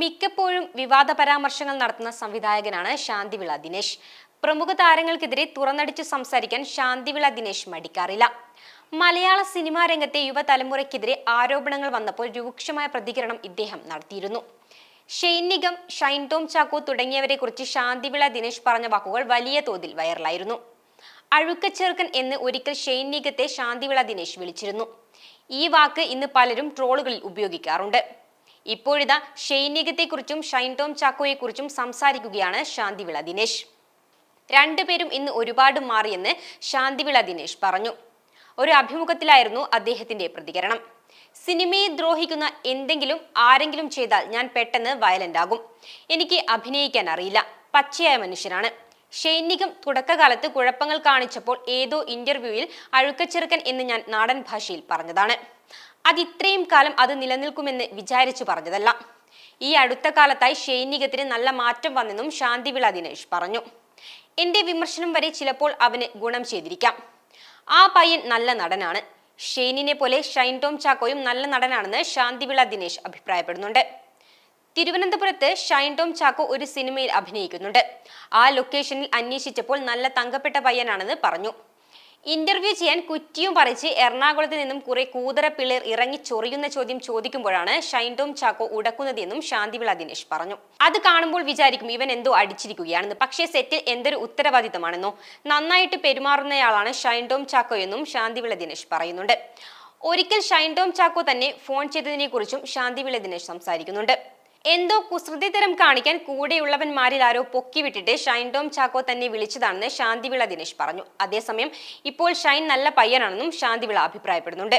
മിക്കപ്പോഴും വിവാദ പരാമർശങ്ങൾ നടത്തുന്ന സംവിധായകനാണ് ശാന്തിവിള ദിനേശ്. പ്രമുഖ താരങ്ങൾക്കെതിരെ തുറന്നടിച്ചു സംസാരിക്കാൻ ശാന്തിവിള ദിനേശ് മടിക്കാറില്ല. മലയാള സിനിമാ രംഗത്തെ യുവതലമുറയ്ക്കെതിരെ ആരോപണങ്ങൾ വന്നപ്പോൾ രൂക്ഷമായ പ്രതികരണം ഇദ്ദേഹം നടത്തിയിരുന്നു. ഷെയ്ൻ നിഗം ഷൈൻ ടോം ചാക്കോ തുടങ്ങിയവരെ കുറിച്ച് ശാന്തിവിള ദിനേശ് പറഞ്ഞ വാക്കുകൾ വലിയ തോതിൽ വൈറലായിരുന്നു. അഴുക്കച്ചെറുക്കൻ എന്ന് ഒരിക്കൽ ഷെയ്ൻ നിഗത്തെ ശാന്തിവിള ദിനേശ് വിളിച്ചിരുന്നു. ഈ വാക്ക് ഇന്ന് പലരും ട്രോളുകളിൽ ഉപയോഗിക്കാറുണ്ട്. ഇപ്പോഴിതാ ഷെയ്നികത്തെക്കുറിച്ചും ഷൈൻ ടോം ചാക്കോയെക്കുറിച്ചും സംസാരിക്കുകയാണ് ശാന്തിവിള ദിനേശ്. രണ്ടുപേരും ഇന്ന് ഒരുപാട് മാറിയെന്ന് ശാന്തിവിള ദിനേശ് പറഞ്ഞു. ഒരു അഭിമുഖത്തിലായിരുന്നു അദ്ദേഹത്തിന്റെ പ്രതികരണം. സിനിമയെ ദ്രോഹിക്കുന്ന എന്തെങ്കിലും ആരെങ്കിലും ചെയ്താൽ ഞാൻ പെട്ടെന്ന് വയലന്റ് ആകും എനിക്ക് അഭിനയിക്കാൻ അറിയില്ല. പച്ചയായ മനുഷ്യനാണ്. ഷൈനികം തുടക്കകാലത്ത് കുഴപ്പങ്ങൾ കാണിച്ചപ്പോൾ ഏതോ ഇന്റർവ്യൂവിൽ അഴുക്കച്ചെറുക്കൻ എന്ന് ഞാൻ നാടൻ ഭാഷയിൽ പറഞ്ഞതാണ്. അത് ഇത്രയും കാലം അത് നിലനിൽക്കുമെന്ന് വിചാരിച്ചു പറഞ്ഞതല്ല. ഈ അടുത്ത കാലത്തായി ഷൈനികത്തിന് നല്ല മാറ്റം വന്നെന്നും ശാന്തിവിള ദിനേശ് പറഞ്ഞു. എന്റെ വിമർശനം വരെ ചിലപ്പോൾ അവന് ഗുണം ചെയ്തിരിക്കാം. ആ പയ്യൻ നല്ല നടനാണ്. ഷെയ്നിനെ പോലെ ഷൈൻ ടോം ചാക്കോയും നല്ല നടനാണെന്ന് ശാന്തിവിള ദിനേശ് അഭിപ്രായപ്പെടുന്നുണ്ട്. തിരുവനന്തപുരത്ത് ഷൈൻ ടോം ചാക്കോ ഒരു സിനിമയിൽ അഭിനയിക്കുന്നുണ്ട്. ആ ലൊക്കേഷനിൽ അന്വേഷിച്ചപ്പോൾ നല്ല തങ്കപ്പെട്ട പയ്യനാണെന്ന് പറഞ്ഞു. ഇന്റർവ്യൂ ചെയ്യാൻ കുറ്റിയും പറിച്ച് എറണാകുളത്ത് നിന്നും കുറെ കൂതറ പിള്ളേർ ഇറങ്ങി ചൊറിയുന്ന ചോദ്യം ചോദിക്കുമ്പോഴാണ് ഷൈൻ ടോം ചാക്കോ ഉടക്കുന്നതെന്നും ശാന്തിവിള ദിനേശ് പറഞ്ഞു. അത് കാണുമ്പോൾ വിചാരിക്കും ഇവൻ എന്തോ അടിച്ചിരിക്കുകയാണെന്ന്. പക്ഷേ സെറ്റിൽ എന്തൊരു ഉത്തരവാദിത്തമാണെന്നോ. നന്നായിട്ട് പെരുമാറുന്നയാളാണ് ഷൈൻ ടോം ചാക്കോ എന്നും ശാന്തിവിള ദിനേശ് പറയുന്നുണ്ട്. ഒരിക്കൽ ഷൈൻ ടോം ചാക്കോ തന്നെ ഫോൺ ചെയ്തതിനെ കുറിച്ചും ശാന്തിവിള ദിനേശ് സംസാരിക്കുന്നുണ്ട്. എന്തോ കുസൃതിത്തരം കാണിക്കാൻ കൂടെയുള്ളവന്മാരിൽ ആരോ പൊക്കിവിട്ടിട്ട് ഷൈൻ ടോം ചാക്കോ തന്നെ വിളിച്ചതാണെന്ന് ശാന്തിവിള ദിനേശ് പറഞ്ഞു. അതേസമയം ഇപ്പോൾ ഷൈൻ നല്ല പയ്യനാണെന്നും ശാന്തിവിള അഭിപ്രായപ്പെടുന്നുണ്ട്.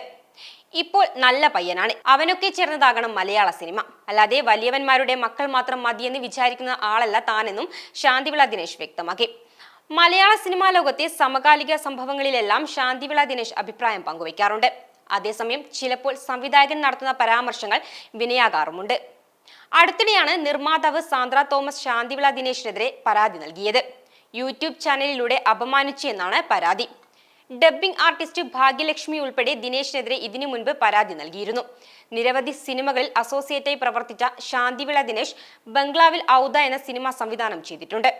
ഇപ്പോൾ നല്ല പയ്യനാണ്. അവനൊക്കെ ചേർന്നതാകണം മലയാള സിനിമ. അല്ലാതെ വലിയവന്മാരുടെ മക്കൾ മാത്രം മതിയെന്ന് വിചാരിക്കുന്ന ആളല്ല താനെന്നും ശാന്തിവിള ദിനേശ് വ്യക്തമാക്കി. മലയാള സിനിമാ ലോകത്തെ സമകാലിക സംഭവങ്ങളിലെല്ലാം ശാന്തിവിള ദിനേശ് അഭിപ്രായം പങ്കുവയ്ക്കാറുണ്ട്. അതേസമയം ചിലപ്പോൾ സംവിധായകൻ നടത്തുന്ന പരാമർശങ്ങൾ വിനയാകാറുമുണ്ട്. അടുത്തിടെയാണ് നിർമ്മാതാവ് സാന്ദ്ര തോമസ് ശാന്തിവിള ദിനേശിനെതിരെ പരാതി നൽകിയത്. യൂട്യൂബ് ചാനലിലൂടെ അപമാനിച്ചു എന്നാണ് പരാതി. ഡബ്ബിംഗ് ആർട്ടിസ്റ്റ് ഭാഗ്യലക്ഷ്മി ഉൾപ്പെടെ ദിനേശിനെതിരെ ഇതിനു മുൻപ് പരാതി നൽകിയിരുന്നു. നിരവധി സിനിമകളിൽ അസോസിയേറ്റായി പ്രവർത്തിച്ച ശാന്തിവിള ദിനേശ് ബംഗ്ലാവിൽ ഔദ എന്ന സിനിമ സംവിധാനം ചെയ്തിട്ടുണ്ട്.